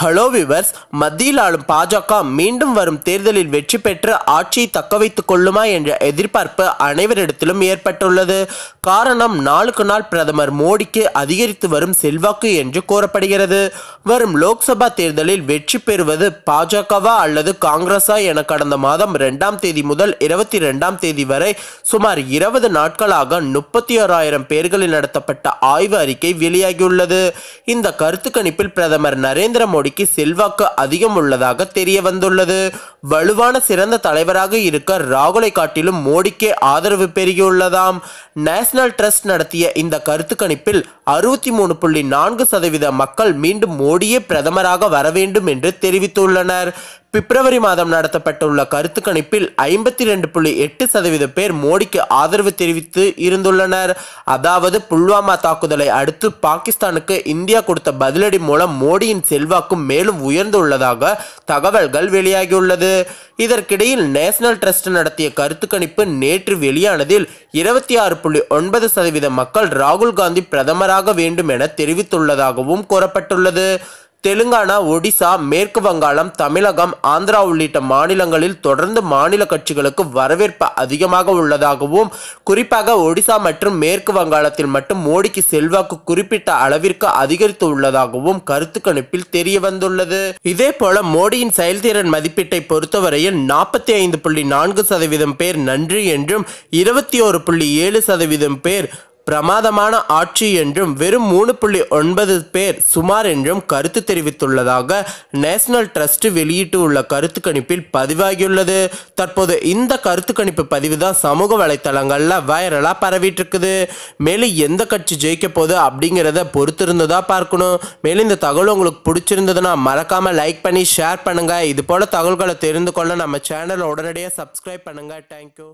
Hello viewers மத்தியில் ஆளும் பாஜக மீண்டும் வரும் தேர்தலில் வெற்றி பெற்று ஆட்சியை தக்க வைத்துக் கொள்ளுமா என்ற எதிர்பார்ப்பு அனைவரிடத்திலும் ஏற்பட்டுள்ளது. காரணம் நாளுக்கு நாள் பிரதமர் மோடிக்கு அதிகரித்து வரும் செல்வாக்கு என்று கூறப்படுகிறது. வரும் லோக்சபா தேர்தலில் வெற்றி பெறுவது பாஜகவா அல்லது காங்கிரஸா என கடந்த மாதம் இரண்டாம் தேதி முதல் இருபத்தி இரண்டாம் தேதி வரை சுமார் இருபது நாட்களாக முப்பத்தி ஓராயிரம் பேர்களில் நடத்தப்பட்ட ஆய்வு அறிக்கை வெளியாகியுள்ளது. இந்த கருத்து கணிப்பில் பிரதமர் நரேந்திர மோடி மோடிக்கு செல்வாக்கு அதிகம் உள்ளதாக தெரிய வந்துள்ளது. வலுவான சிறந்த தலைவராக இருக்க ராகுலை காட்டிலும் மோடிக்கே ஆதரவு பெருகியுள்ளதாம். நேஷனல் ட்ரஸ்ட் நடத்திய இந்த கருத்து கணிப்பில் அறுபத்தி மூணு புள்ளி நான்கு சதவீத மக்கள் மீண்டும் மோடியே பிரதமராக வர வேண்டும் என்று தெரிவித்துள்ளனர். பிப்ரவரி மாதம் நடத்தப்பட்டுள்ள கருத்து கணிப்பில் ஐம்பத்தி ரெண்டு புள்ளி எட்டு சதவீத பேர் மோடிக்கு ஆதரவு தெரிவித்து இருந்துள்ளனர். அதாவது புல்வாமா தாக்குதலை அடுத்து பாகிஸ்தானுக்கு இந்தியா கொடுத்த பதிலடி மூலம் மோடியின் செல்வாக்கும் மேலும் உயர்ந்துள்ளதாக தகவல்கள் வெளியாகியுள்ளது. இதற்கிடையில் நேஷனல் ட்ரஸ்ட் நடத்திய கருத்து கணிப்பு நேற்று வெளியானதில் இருபத்தி ஆறு புள்ளி ஒன்பது சதவீத மக்கள் ராகுல் காந்தி பிரதமராக வேண்டும் என தெரிவித்துள்ளதாகவும் கூறப்பட்டுள்ளது. தெலுங்கானா ஒடிசா மேற்கு வங்காளம் தமிழகம் ஆந்திரா உள்ளிட்ட மாநிலங்களில் தொடர்ந்து மாநில கட்சிகளுக்கு வரவேற்பு அதிகமாக உள்ளதாகவும் குறிப்பாக ஒடிசா மற்றும் மேற்கு வங்காளத்தில் மட்டும் மோடிக்கு செல்வாக்கு குறிப்பிட்ட அளவிற்கு அதிகரித்து உள்ளதாகவும் கருத்து கணிப்பில் தெரிய வந்துள்ளது இதே போல மோடியின் செயல்திறன் மதிப்பீட்டை பொறுத்தவரையில் நாற்பத்தி ஐந்து புள்ளி நான்கு சதவீதம் பேர் நன்றி என்றும் இருபத்தி ஒரு புள்ளி ஏழு சதவீதம் பேர் பிரமாதமான ஆட்சி என்றும் வெறும் மூணு புள்ளி ஒன்பது பேர் சுமார் என்றும் கருத்து தெரிவித்துள்ளதாக நேஷனல் ட்ரஸ்ட் வெளியிட்டு உள்ள கருத்து கணிப்பில் பதிவாகியுள்ளது. தற்போது இந்த கருத்து கணிப்பு பதிவு தான் சமூக வலைத்தளங்களில் வைரலாக பரவிட்டு இருக்குது மேலும் எந்த கட்சி ஜெயிக்க போகுது அப்படிங்கிறத பொறுத்திருந்ததா பார்க்கணும். மேலும் இந்த தகவல் உங்களுக்கு பிடிச்சிருந்ததுன்னா மறக்காமல் லைக் பண்ணி ஷேர் பண்ணுங்கள் இது போல் தகவல்களை தெரிந்து கொள்ள நம்ம சேனலை உடனடியாக சப்ஸ்கிரைப் பண்ணுங்கள் தேங்க்யூ